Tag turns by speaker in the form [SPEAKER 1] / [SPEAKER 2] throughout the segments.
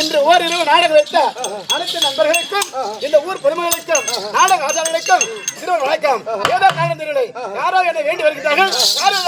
[SPEAKER 1] இன்று ஓரிரவு நாடகம் வைத்த அனைத்து நண்பர்களுக்கும் இந்த ஊர் பெருமகளுக்கும் நாடக ஆசாரிகளுக்கும் சிறுவர் வணக்கம். ஏதோ காரணம் தெரியலை யாரோ என்னை வேண்டி வருகிறார்கள். யாரோ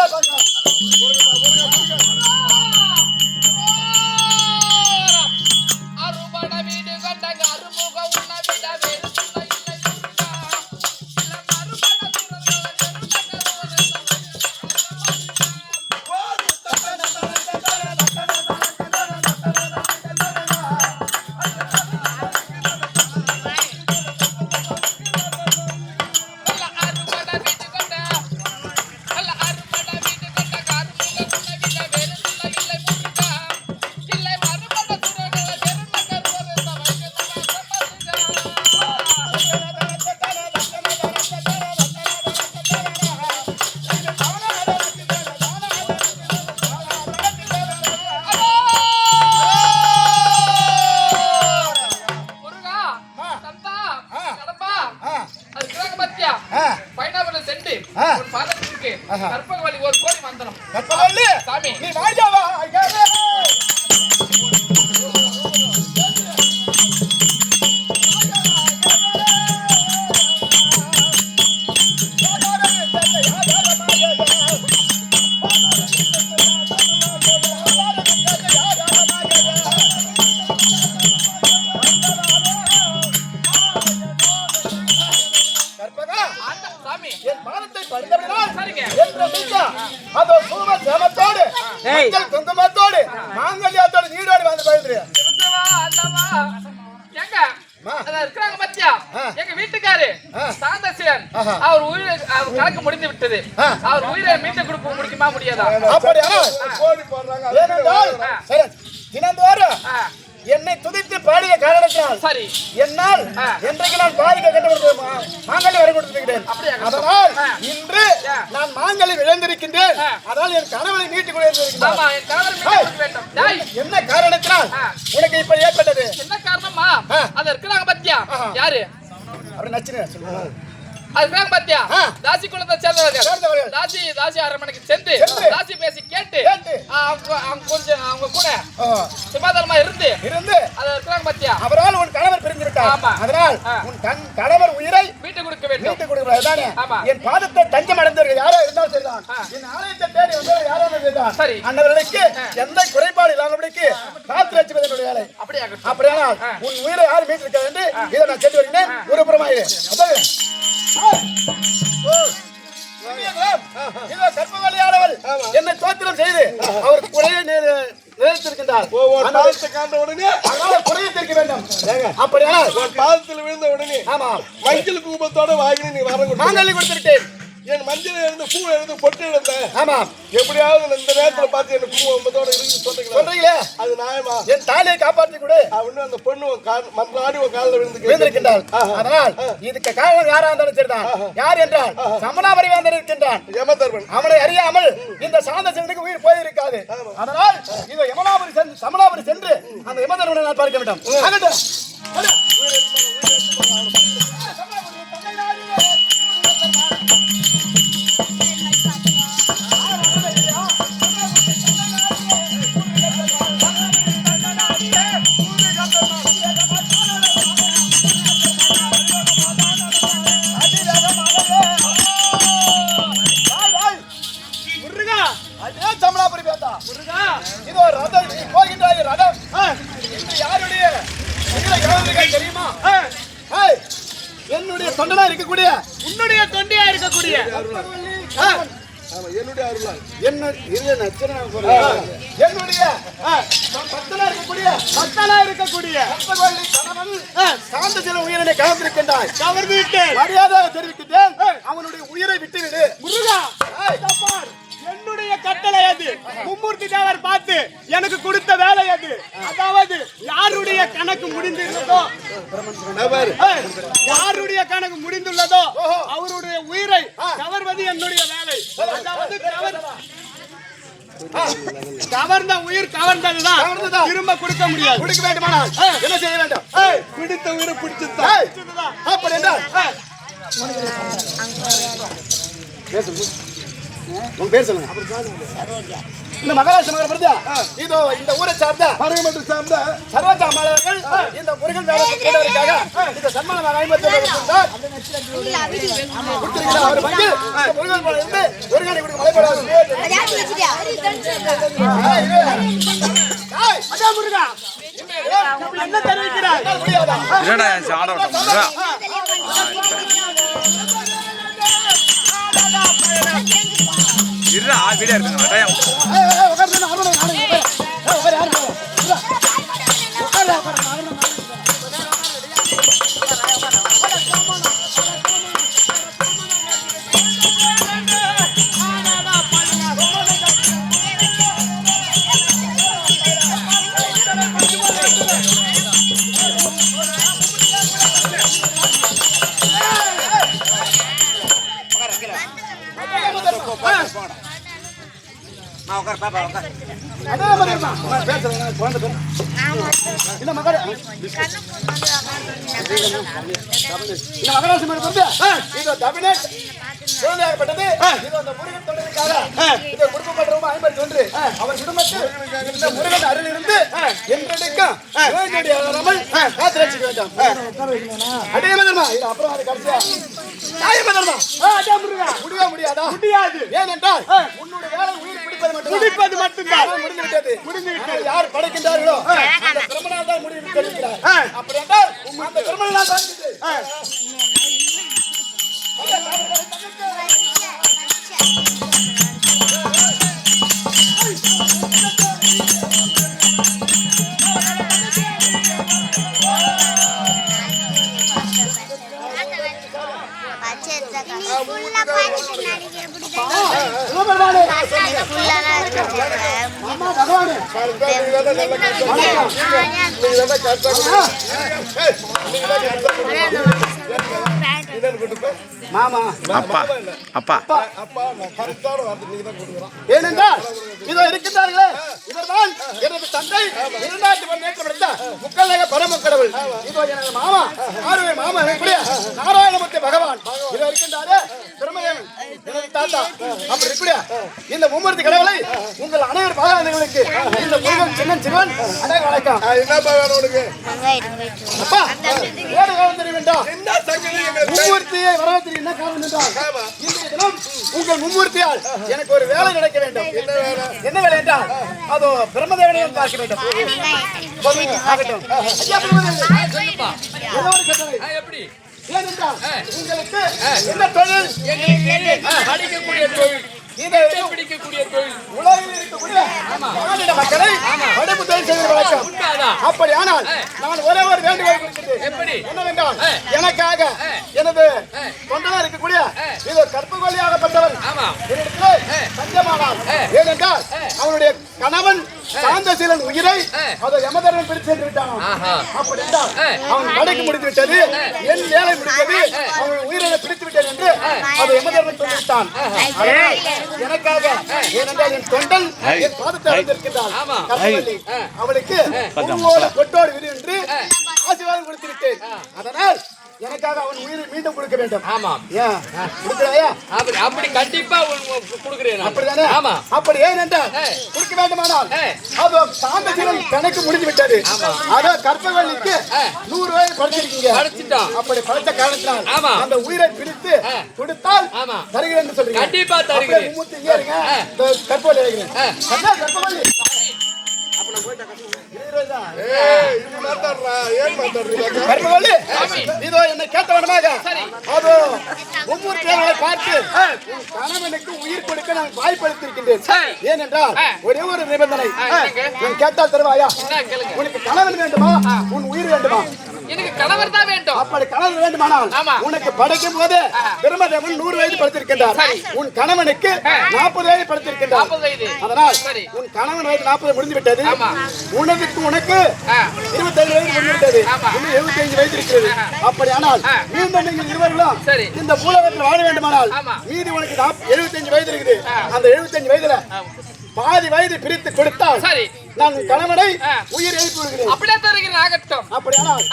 [SPEAKER 2] பைனாபுல சென்று. உன் பாதத்திற்கு
[SPEAKER 1] ஆஹா.
[SPEAKER 2] கற்பகவழி ஒரு கோடி மந்திரம்.
[SPEAKER 1] கற்பவல்லி,
[SPEAKER 2] சாமி.
[SPEAKER 1] நீ வாஜாவா
[SPEAKER 2] எங்க வீட்டுக்காரு
[SPEAKER 1] ஆஹா.
[SPEAKER 2] அவர் உயிரை அவர் கணக்கு முடிந்து விட்டது. அவர் உயிரை மீட்டு கொடுக்க முடியுமா முடியாதா
[SPEAKER 1] அப்படியா
[SPEAKER 3] கோடி போடுறாங்க
[SPEAKER 1] ஏனென்றால் தினந்தோறும் என்னை துதித்து பாடிய காரணத்தினால்
[SPEAKER 2] சரி
[SPEAKER 1] என்னால். என்றைக்கு நான் பாதிக்க கண்டுபிடித்து மாங்கல்யம் வரை கொடுத்திருக்கிறேன்
[SPEAKER 2] அப்படியா?
[SPEAKER 1] அதனால். இன்று. நான் மாங்கல்யம் இழந்திருக்கின்றேன். அதனால் என் கணவனை மீட்டுக் கொண்டிருக்கின்றார்
[SPEAKER 2] ஆமா என் கணவர் மீட்டு டேய்,
[SPEAKER 1] என்ன காரணத்தினால். உனக்கு இப்ப ஏற்பட்டது
[SPEAKER 2] என்ன காரணமா
[SPEAKER 1] ஆ.
[SPEAKER 2] அது இருக்கிறாங்க பத்தியா. யாரு
[SPEAKER 1] அப்படி நச்சுன்னு சொல்லுங்க
[SPEAKER 2] அது இருக்கிறாங்க பத்தியா. தாசி குலத்தை சேர்ந்தவர்கள். தாசி தாசி அரண்மனைக்கு சென்று. தாசி பேசி கேட்டு அவங்க கொஞ்சம் அவங்க கூட. சுமாதானமா இருந்து
[SPEAKER 1] இருந்து
[SPEAKER 2] அது இருக்கிறாங்க பத்தியா
[SPEAKER 1] அவரால் உன் கணவர் பிரிந்து விட்டார். அதனால். உன் கண் கணவர் உயிரை
[SPEAKER 2] மீட்டு கொடுக்க வேண்டும். ஆமா.
[SPEAKER 1] என் பாதத்தை தஞ்சம் அடைந்தவர்கள் யாரோ இருந்தாலும் சரிதான். என் ஆலயத்தை தேடி வந்தவர்கள் யாரோ சரிதான்.
[SPEAKER 2] சரி.
[SPEAKER 1] அன்னவர்களுக்கு. எந்த குறைபாடு இல்லாதபடிக்கு காத்து வச்சுவது என்னுடைய வேலை.
[SPEAKER 2] அப்படியாகட்டும்
[SPEAKER 1] அப்படியானால்
[SPEAKER 2] ஆ.
[SPEAKER 1] உன் உயிரை யார் மீட்டிருக்க என்று இதை நான் சென்று வருகிறேன். ஒரு புறமாயிரு அதாவது, இதோ என்னை தோத்திரம் செய்து அவர் குறையை அதனால்
[SPEAKER 3] பாதத்தை காண்ட உடனே
[SPEAKER 1] அதனால குறையை தீர்க்க வேண்டும். அப்படியானால்
[SPEAKER 3] உன் பாதத்தில் விழுந்த உடனே
[SPEAKER 1] ஆமா
[SPEAKER 3] மஞ்சள் குங்குமத்தோட வாங்கி நீ வர
[SPEAKER 1] மாங்கல்யம் கொடுத்திருக்கேன்
[SPEAKER 3] என் மஞ்சள் இருந்து பூ இருந்து பொட்டு இழந்த
[SPEAKER 1] ஆமா.
[SPEAKER 3] எப்படியாவது இந்த நேரத்துல பார்த்து எனக்கு குங்குமத்தோட இருந்து சொல்றீங்களா?
[SPEAKER 1] சொல்றீங்களே?
[SPEAKER 3] அது நியாயமா?
[SPEAKER 1] என் தாலியை காப்பாற்றி கொடு.
[SPEAKER 3] அப்படின்னு அந்த பொண்ணு மன்றாடி உன் காலில் விழுந்து
[SPEAKER 1] விழுந்திருக்கின்றார்
[SPEAKER 3] ஆஹா.
[SPEAKER 1] அதனால் இதுக்கு காரணம் யாரா இருந்தாலும் சரிதான். யார் என்றால் சமணாபரி வேந்தர் இருக்கின்றான்
[SPEAKER 3] யமதர்மன்.
[SPEAKER 1] அவனை அறியாமல் இந்த சாந்த சிவனுக்கு உயிர் போயிருக்காது. அதனால் இந்த யமனாபுரி சென்று சமணாபுரி சென்று அந்த யமதர்மனை நான் பார்க்க வேண்டும். முருகா இதோ ரதம் போகின்றாய் ரதம். இன்று தொண்டனா இருக்கக்கூடிய? உன்னுடைய தொண்டியா இருக்கக்கூடிய.
[SPEAKER 3] என்னுடைய அருளால்.
[SPEAKER 1] என்ன இரு நச்சனா. என்னுடைய ஆ, பக்தனா இருக்கக்கூடிய. பக்தனா இருக்கக்கூடிய. சாந்த சில உயிரினை கவர்ந்திருக்கின்றாய் கவர்ந்து விட்டேன். மரியாதை தெரிவிக்கின்றேன். அவனுடைய உயிரை விட்டுவிடு முருகா என்னுடைய கட்டளை அது மும்மூர்த்தி தேவர் பார்த்து எனக்கு கொடுத்த வேலை அது அதாவது யாருடைய கணக்கு முடிந்துள்ளதோ
[SPEAKER 3] நபர்
[SPEAKER 1] ஏய், யாருடைய கணக்கு முடிந்துள்ளதோ அவருடைய உயிரை கவர்வது என்னுடைய வேலை அதாவது கவர்- கவர்ந்த உயிர் கவர்ந்ததுதான். திரும்ப கொடுக்க முடியாது. கொடுக்க வேண்டுமானால் என்ன செய்ய வேண்டும்?
[SPEAKER 3] பிடித்த உயிரை பிடிச்சுத்தான்
[SPEAKER 1] அப்படி ஏய், உங்க பேர் சொல்லுங்க. இந்த மகாராஷ்டிர மகர் வருதா இதோ இந்த ஊரை சார்ந்த
[SPEAKER 3] பரமட்டு சார்ந்த
[SPEAKER 1] சர்வஜா மாணவர்கள் இந்த முருகன் வேலை இந்த சன்மானம் ஐம்பத்தி ஒன்பது கொடுத்தார் கொடுத்திருக்கிறார். அவர் இந்த முருகன் போல இருந்து முருகனை கொடுக்க மலைப்படாது என்ன தெரிவிக்கிறார்?
[SPEAKER 4] என்னடா என் சாட இருடா வீடியோ இருக்குங்க வட்டையம்
[SPEAKER 1] அதே மாதிரி இருமா. உட்காரு, பேசுறேன், நான் குழந்தை பேரு. இந்த மகர இந்த மகராசி மேடம் வந்து இது டபினெட் குழந்தையாகப்பட்டது இது அந்த முருகன் தொண்டருக்காக இது குடும்பப்பட்ட ரூபாய் ஐம்பத்தி ஒன்று. அவர் குடும்பத்தில் இந்த முருகன் அருள் இருந்து என்றெடுக்கும் வேண்டிய அறாமல் காத்து ரசிக்க வேண்டும். அடைய மதர்மா இது அப்புறம் அது கடைசியா? நியாய மதர்மா. முடியவே முடியாதா? முடியாது. ஏனென்றால் உன்னுடைய வேலை உயிர் பிடிப்பது மட்டும்தான். முடிந்து விட்டது முடிந்து விட்டது யார் படைக்கின்றார்களோ அந்த பெருமனால் தான் முடிவு தெரிவிக்கிறார் அப்படி என்றால் அந்த பெருமனால் தான் இது. சிவபெருமானே, மாமா.
[SPEAKER 4] அப்பா அப்பா.
[SPEAKER 3] அப்பா. நான் கரெக்டான வார்த்தை நீங்க தான் கொடுக்குறோம்
[SPEAKER 1] ஏனென்றால் இதோ இருக்கின்றார்களே இவர்தான் எனது தந்தை. இரண்டாயிரத்தி பதினெட்டு படித்த பரம கடவுள். இதோ எனது மாமா ஆறுவை மாமா இருக்கக்கூடிய நாராயணமூர்த்தி பகவான். இதோ இருக்கின்றாரே பிரம்மதேவன் எனது தாத்தா. அப்படி இருக்கக்கூடிய இந்த மும்மூர்த்தி கடவுளை உங்கள் அனைவர் பாகாதங்களுக்கு இந்த முருகன் சின்னன் சிறுவன் அடைய வணக்கம்.
[SPEAKER 3] என்னப்பா வேணும் உனக்கு?
[SPEAKER 1] அப்பா ஏழு காலம் தெரியும் வேண்டாம்
[SPEAKER 3] என்ன சங்கதி
[SPEAKER 1] மும்மூர்த்தியை வரவத்திற்கு என்ன காரணம் என்றால் இன்றைய தினம் உங்கள் மும்மூர்த்தியால் எனக்கு ஒரு வேலை கிடைக்க வேண்டும். என்ன வேலை? என்றால் அதோ பிரம்மதேவனையும் பார்க்க வேண்டும். சொல்லுங்க, ஆகட்டும். ஐயா, பிரம்மதேவனே, ஏதோ ஒரு கட்டளை.
[SPEAKER 2] ஆ, எப்படி?
[SPEAKER 1] ஏனென்றால் உங்களுக்கு என்ன தொழில்?
[SPEAKER 2] எங்களுக்கு படிக்கக்கூடிய தொழில்.
[SPEAKER 1] இந்த
[SPEAKER 2] பிடிக்கக்கூடிய தொழில்.
[SPEAKER 1] உலகில் இருக்கக்கூடிய மக்களை படிப்பு தொழில் செய்வது வழக்கம். அப்படியானால் நான் ஒரே ஒரு
[SPEAKER 2] எப்படி?
[SPEAKER 1] என்னவென்றால். எனக்காக எனது தொண்டனா இருக்கக்கூடிய இது கற்புகொல்லியாகப்பட்டவன் தஞ்சமானான் ஏனென்றால் அவனுடைய கணவன் சாந்தசீலன் உயிரை அதை யமதர்மன் பிடித்து சென்று விட்டான். அப்படி என்றால். அவன் கடைக்கு முடித்து விட்டது என் வேலை முடித்தது. அவன் உயிரை பிடித்து விட்டேன் என்று அதை யமதர்மன் சொல்லி விட்டான். எனக்காக ஏனென்றால் என் தொண்டன் என் பாதத்தை. கற்புவல்லி. அவளுக்கு கொட்டோடு விடு என்று ஆசீர்வாதம் கொடுத்து விட்டேன் அதனால் எனக்காக அவன் உயிரை மீண்டும் கொடுக்க வேண்டும்
[SPEAKER 2] ஆமாம்
[SPEAKER 1] ஏன் கொடுக்கிறாயா
[SPEAKER 2] அப்படி அப்படி கண்டிப்பா கொடுக்குறேன்
[SPEAKER 1] அப்படிதானே
[SPEAKER 2] ஆமா
[SPEAKER 1] அப்படி ஏனென்றால்
[SPEAKER 2] ஏ.
[SPEAKER 1] கொடுக்க வேண்டுமானால். அதோ சாந்தசீலன் கணக்கு முடிஞ்சு விட்டது அதோ கற்பவள்ளிக்கு
[SPEAKER 2] ஏ.
[SPEAKER 1] நூறு ரூபாய் படைச்சிருக்கீங்க
[SPEAKER 2] படிச்சுட்டோம்
[SPEAKER 1] அப்படி படைத்த காரணத்தினால்
[SPEAKER 2] ஆமா.
[SPEAKER 1] அந்த உயிரை பிடித்து
[SPEAKER 2] ஏ.
[SPEAKER 1] கொடுத்தால்
[SPEAKER 2] ஆமா.
[SPEAKER 1] தருகிறேன் சொல்றீங்க
[SPEAKER 2] கண்டிப்பா தருகிறேன்.
[SPEAKER 1] அப்படியே மும்மூர்த்தி இங்கே இருங்க
[SPEAKER 2] ஏ.
[SPEAKER 1] இதோ கற்பவள்ளி வைக்கிறேன்
[SPEAKER 2] ஏ.
[SPEAKER 1] அண்ணா, கற்பவள்ளி அப்ப நான் போயிட்டா
[SPEAKER 3] இது
[SPEAKER 1] என்னை கேட்டவனமாக அதோ ஒவ்வொரு தேவையை பார்த்து கணவனுக்கு உயிர் கொடுக்க நான் வாய்ப்பளித்திருக்கின்றேன். ஏனென்றால் ஒரே ஒரு நிபந்தனை? நான் கேட்டால் தருவாயா? உனக்கு கணவன் வேண்டுமா? உன் உயிர் வேண்டுமா?
[SPEAKER 2] எனக்கு கணவர் தான் வேண்டும்
[SPEAKER 1] அப்படி கணவன் வேண்டுமானால். உனக்கு படைக்கும் போது பிரம்மதேவன் நூறு வயது படுத்திருக்கின்றார். உன் கணவனுக்கு நாற்பது வயது படுத்திருக்கின்றார் அதனால். உன் கணவன் வயது நாற்பது முடிந்து விட்டது. உனக்கு உனக்கு
[SPEAKER 2] ஆ.
[SPEAKER 1] இருபத்தைந்து வயது முடிந்து விட்டது. இன்னும் எழுபத்தைந்து வயது இருக்கிறது அப்படியானால். மீண்டும் நீங்கள் இருவர்களும். இந்த பூலகத்தில் வாழ வேண்டுமானால். மீதி உனக்கு எழுபத்தஞ்சு வயது இருக்குது அந்த எழுபத்தஞ்சு வயதுல பாதி வயது பிரித்து கொடுத்தால்
[SPEAKER 2] சரி.
[SPEAKER 1] நான் கணவனை. உயிர் எழுப்பி விடுகிறேன்
[SPEAKER 2] அப்படியே தருகிறேன் ஆகட்டும்
[SPEAKER 1] அப்படியானால்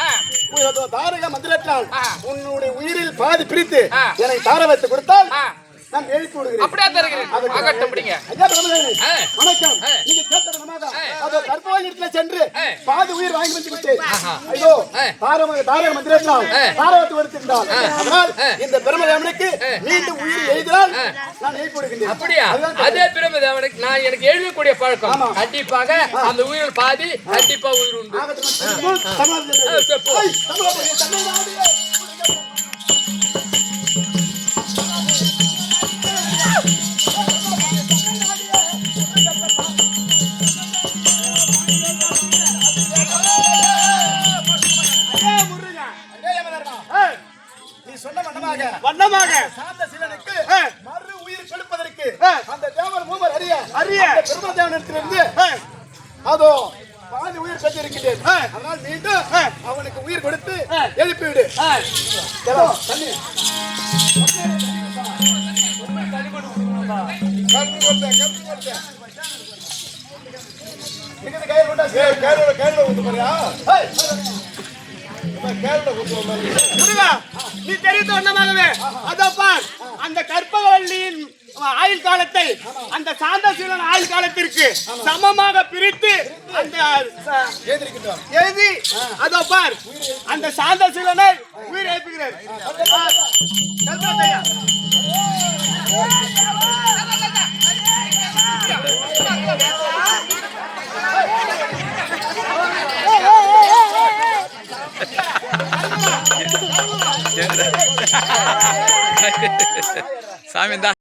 [SPEAKER 1] தாரக மந்திரத்தால்
[SPEAKER 2] ஆ.
[SPEAKER 1] உன்னுடைய உயிரில் பாதி பிரித்து. எனக்கு தார வைத்து கொடுத்தால். நான் எழுப்பி விடுகிறேன்
[SPEAKER 2] அப்படியே தருகிறேன் ஆகட்டும்.
[SPEAKER 1] வணக்கம் கற்பவாயிரத்துல சென்று. பாதி உயிர் வாங்கி வந்து விட்டேன். ஐயோ. தாரக தாரக மந்திரத்தினால்
[SPEAKER 2] ஆ.
[SPEAKER 1] தாரகத்து வருத்திருந்தார் அதனால். இந்த பெருமதேவனுக்கு மீண்டும் உயிர் எழுதினால் நான் எழுப்பி விடுகின்றேன்
[SPEAKER 2] அப்படியா அதே பிரமதேவனுக்கு நான் எனக்கு எழுதக்கூடிய பழக்கம். கண்டிப்பாக அந்த உயிர் பாதி கண்டிப்பா உயிர் உண்டு ஆ,
[SPEAKER 1] வண்ணமாக.
[SPEAKER 5] வண்ணமாக.
[SPEAKER 1] சாந்த சிவனுக்கு. மறு உயிர் கொடுப்பதற்கு. அந்த தேவர் மூவர் அறிய
[SPEAKER 5] அறிய.
[SPEAKER 1] பெருமாள் தேவனிடத்திலிருந்து அதோ பாதி உயிர் பெற்றிருக்கிறேன். அதனால் மீண்டும் அவனுக்கு உயிர் கொடுத்து எழுப்பிவிடு. தண்ணி.
[SPEAKER 3] கேரள- கேரள ஊத்து இவன் கேரள ஊத்துவ மாதிரி.
[SPEAKER 5] நீ தெரிவித்த வண்ணமாகவே அதோ பார் அந்த கற்பகவல்லியின் ஆயுள் காலத்தை அந்த சாந்தசீலன் ஆயுள் காலத்திற்கு சமமாக பிரித்து அந்த எழுதி அதோ பார் அந்த சாந்தசீலனை உயிர் எழுப்புகிறேன்
[SPEAKER 4] சாமி இந்தா